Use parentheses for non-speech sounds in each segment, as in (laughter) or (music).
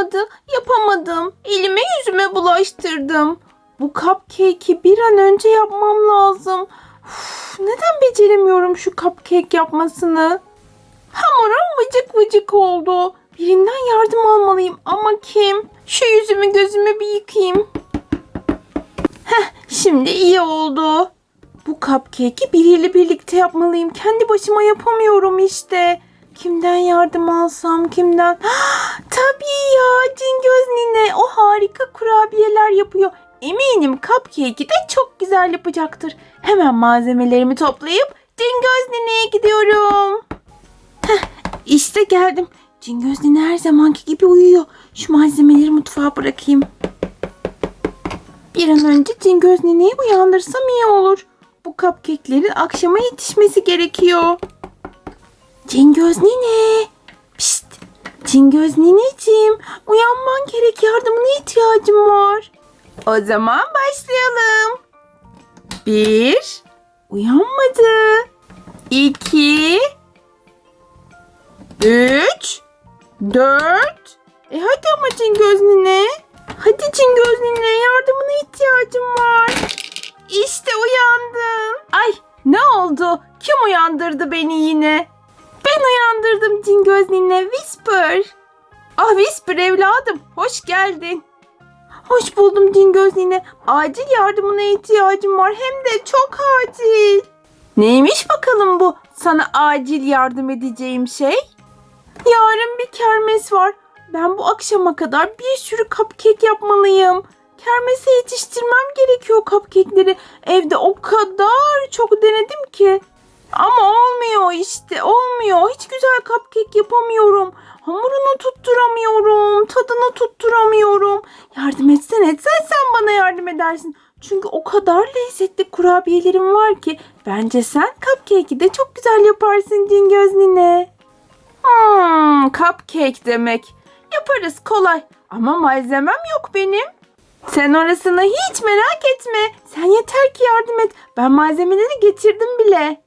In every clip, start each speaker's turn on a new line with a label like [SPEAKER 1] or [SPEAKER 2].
[SPEAKER 1] olmadı. Yapamadım. Elime yüzüme bulaştırdım. Bu cupcake'i bir an önce yapmam lazım. Uf, neden beceremiyorum şu cupcake yapmasını? Hamurum vıcık vıcık oldu. Birinden yardım almalıyım ama kim? Şu yüzümü gözümü bir yıkayayım. Heh, şimdi iyi oldu. Bu cupcake'i biriyle birlikte yapmalıyım. Kendi başıma yapamıyorum işte. Kimden yardım alsam kimden? (gasps) Tabii ya Cingöz nine o harika kurabiyeler yapıyor. Eminim cupcake'i de çok güzel yapacaktır. Hemen malzemelerimi toplayıp Cingöz nineye gidiyorum. Heh, işte geldim. Cingöz nine her zamanki gibi uyuyor. Şu malzemeleri mutfağa bırakayım. Bir an önce Cingöz nineyi uyandırsam iyi olur. Bu cupcake'lerin akşama yetişmesi gerekiyor. Cingöz nine. Pişt. Cingöz nineciğim. Uyanman gerek. Yardımına ihtiyacım var. O zaman başlayalım. Bir. Uyanmadı. İki. Üç. Dört. E hadi ama Cingöz nine. Hadi Cingöz nine yardımına ihtiyacım var. İşte uyandım. Ay ne oldu? Kim uyandırdı beni yine? Ben uyandırdım Cingöz nine Whisper. Ah Whisper evladım hoş geldin. Hoş buldum Cingöz nine. Acil yardımına ihtiyacım var hem de çok acil. Neymiş bakalım bu sana acil yardım edeceğim şey? Yarın bir kermes var. Ben bu akşama kadar bir sürü cupcake yapmalıyım. Kermese yetiştirmem gerekiyor cupcake'leri. Evde o kadar çok denedim ki. Ama olmuyor işte olmuyor. Hiç güzel cupcake yapamıyorum. Hamurunu tutturamıyorum. Tadını tutturamıyorum. Yardım etsen etsen sen bana yardım edersin. Çünkü o kadar lezzetli kurabiyelerim var ki. Bence sen cupcake'i de çok güzel yaparsın Cingöz nine. Hmm, cupcake demek. Yaparız kolay. Ama malzemem yok benim. Sen orasını hiç merak etme. Sen yeter ki yardım et. Ben malzemeleri getirdim bile.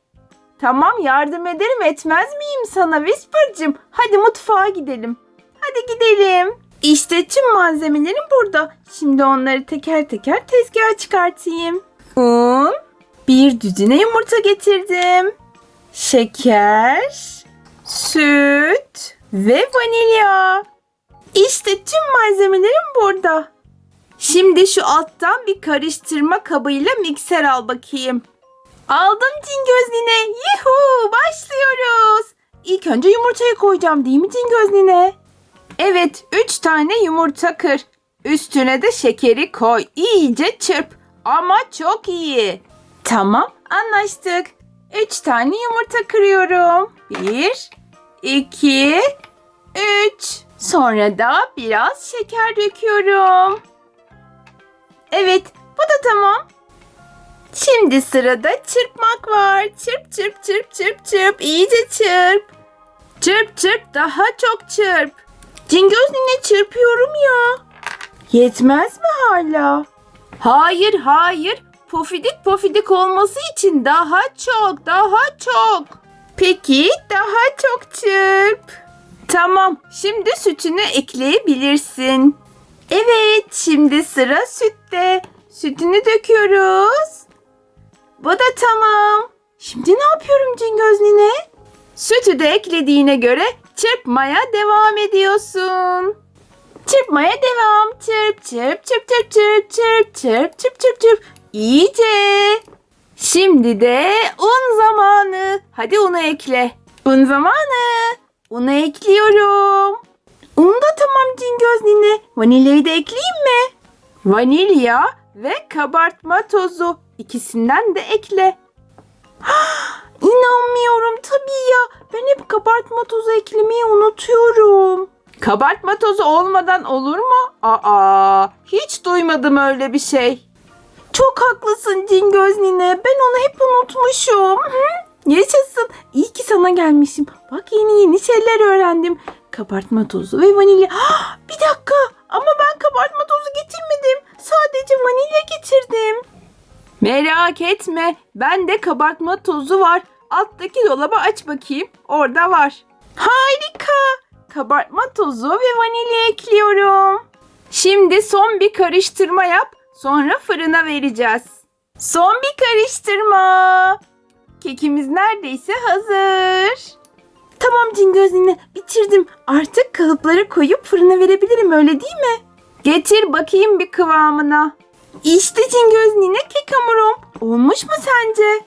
[SPEAKER 1] Tamam yardım ederim etmez miyim sana Whisper'cığım? Hadi mutfağa gidelim. Hadi gidelim. İşte tüm malzemelerim burada. Şimdi onları teker teker tezgaha çıkartayım. Un, bir düzine yumurta getirdim. Şeker, süt ve vanilya. İşte tüm malzemelerim burada. Şimdi şu alttan bir karıştırma kabıyla mikser al bakayım. Aldım Cingöz nine. Yuhu başlıyoruz. İlk önce yumurtayı koyacağım değil mi Cingöz nine? Evet 3 tane yumurta kır. Üstüne de şekeri koy. İyice çırp. Ama çok iyi. Tamam anlaştık. 3 tane yumurta kırıyorum. 1, 2, 3. Sonra da biraz şeker döküyorum. Evet, bu da tamam. Şimdi sırada çırpmak var. Çırp çırp çırp çırp çırp. İyice çırp. Çırp çırp daha çok çırp. Cingöz nine çırpıyorum ya. Yetmez mi hala? Hayır hayır. Pofidik pofidik olması için daha çok daha çok. Peki daha çok çırp. Tamam şimdi sütünü ekleyebilirsin. Evet, şimdi sıra sütte. Sütünü döküyoruz. Bu da tamam. Şimdi ne yapıyorum Cingöz nine? Sütü de eklediğine göre çırpmaya devam ediyorsun. Çırpmaya devam. Çırp çırp çırp çırp çırp çırp çırp çırp çırp çırp. İyice. Şimdi de un zamanı. Hadi unu ekle. Un zamanı. Unu ekliyorum. Un da tamam Cingöz nine. Vanilyayı da ekleyeyim mi? Vanilya ve kabartma tozu. İkisinden de ekle. (gasps) İnanmıyorum tabii ya. Ben hep kabartma tozu eklemeyi unutuyorum. Kabartma tozu olmadan olur mu? Aa, hiç duymadım öyle bir şey. Çok haklısın Cingöz nine. Ben onu hep unutmuşum. Yaşasın. İyi ki sana gelmişim. Bak yeni yeni şeyler öğrendim. Kabartma tozu ve vanilya. (gasps) Bir Merak etme. Bende kabartma tozu var. Alttaki dolabı aç bakayım. Orada var. Harika. kabartma tozu ve vanilya ekliyorum. Şimdi son bir karıştırma yap. Sonra fırına vereceğiz. Son bir karıştırma. Kekimiz neredeyse hazır. Tamam Cingöz nine bitirdim. Artık kalıpları koyup fırına verebilirim öyle değil mi? Getir bakayım bir kıvamına. İşte Cingöz nine kek hamurum. Olmuş mu sence?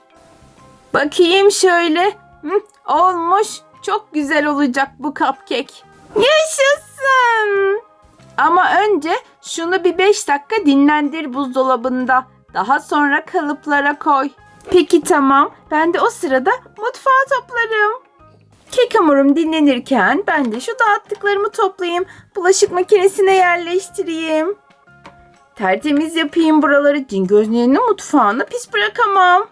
[SPEAKER 1] Bakayım şöyle. Hı, olmuş. Çok güzel olacak bu cupcake. Yaşasın. Ama önce şunu bir 5 dakika dinlendir buzdolabında. Daha sonra kalıplara koy. Peki tamam. Ben de o sırada mutfağı toplarım. Kek hamurum dinlenirken ben de şu dağıttıklarımı toplayayım. Bulaşık makinesine yerleştireyim. Tertemiz yapayım buraları. Cingözlerinin mutfağını pis bırakamam.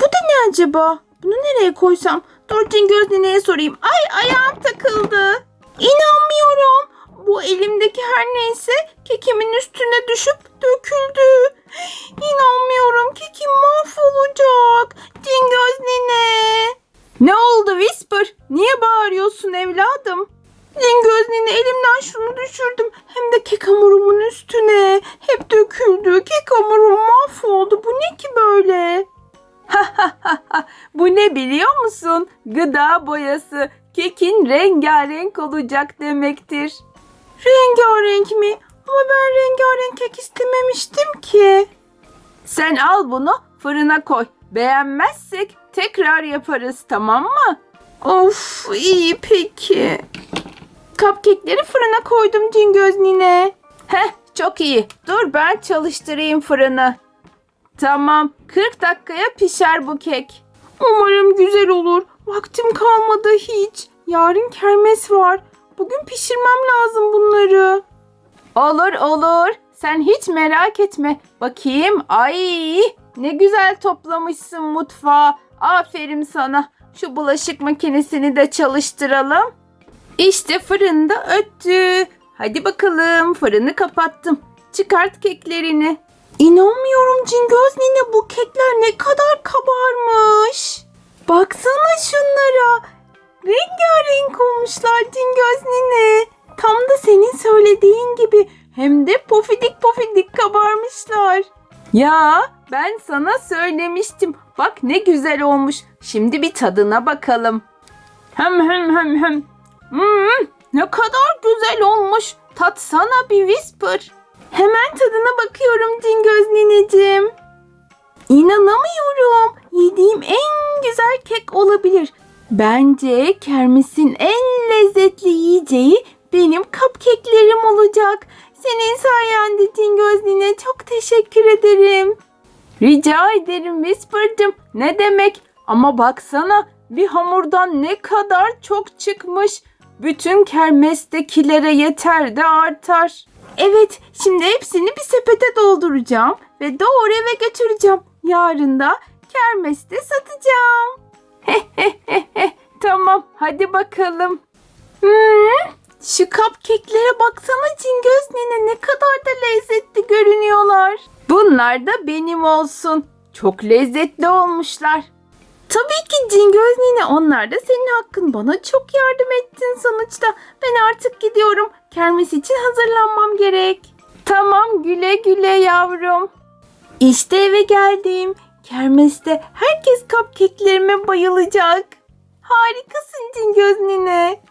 [SPEAKER 1] Bu da ne acaba? Bunu nereye koysam? Dur Cingöz nineye sorayım. Ay ayağım takıldı. İnanmıyorum. Bu elimdeki her neyse kekimin üstüne düşüp döküldü. İnanmıyorum kekim mahvolacak. Cingöz nine. Ne oldu Whisper? Niye bağırıyorsun evladım? Cingöz nine elimden şunu düşürdüm. Hem de kek hamurumun üstüne. Hep döküldü. Kek hamurum mahvoldu. Bu ne ki böyle? Bu ne biliyor musun? Gıda boyası. Kekin rengarenk olacak demektir. Rengarenk mi? Ama ben rengarenk kek istememiştim ki. Sen al bunu fırına koy. Beğenmezsek tekrar yaparız tamam mı? Of iyi peki. Cupcake'leri fırına koydum Cingöz nine. Heh çok iyi. Dur ben çalıştırayım fırını. Tamam 40 dakikaya pişer bu kek. Umarım güzel olur. Vaktim kalmadı hiç. Yarın kermes var. Bugün pişirmem lazım bunları. Olur olur. Sen hiç merak etme. Bakayım. Ay ne güzel toplamışsın mutfağı. Aferin sana. Şu bulaşık makinesini de çalıştıralım. İşte fırında öttü. Hadi bakalım fırını kapattım. Çıkart keklerini. İnanmıyorum Cingöz nine bu kekler ne kadar kabarmış. Baksana şunlara. Rengarenk olmuşlar Cingöz nine. Tam da senin söylediğin gibi hem de pofidik pofidik kabarmışlar. Ya ben sana söylemiştim. Bak ne güzel olmuş. Şimdi bir tadına bakalım. Hem hem hem hem. Hmm, ne kadar güzel olmuş. Tatsana bir whisper. Hemen tadına bakıyorum Cingöz nineciğim. İnanamıyorum. Yediğim en güzel kek olabilir. Bence kermesin en lezzetli yiyeceği benim cupcake'lerim olacak. Senin sayende Cingöz nine çok teşekkür ederim. Rica ederim Whisper'cığım. Ne demek? Ama baksana bir hamurdan ne kadar çok çıkmış. Bütün kermestekilere yeter de artar. Evet, şimdi hepsini bir sepete dolduracağım ve doğru eve götüreceğim. Yarın da kermeste satacağım. (laughs) tamam, hadi bakalım. Hmm, şu cupcake'lere baksana Cingöz nene ne kadar da lezzetli görünüyorlar. Bunlar da benim olsun. Çok lezzetli olmuşlar. Tabii ki Cingöz nine onlar da senin hakkın. Bana çok yardım ettin sonuçta. Ben artık gidiyorum. Kermes için hazırlanmam gerek. Tamam güle güle yavrum. İşte eve geldim. Kermeste herkes cupcake'lerime bayılacak. Harikasın Cingöz nine.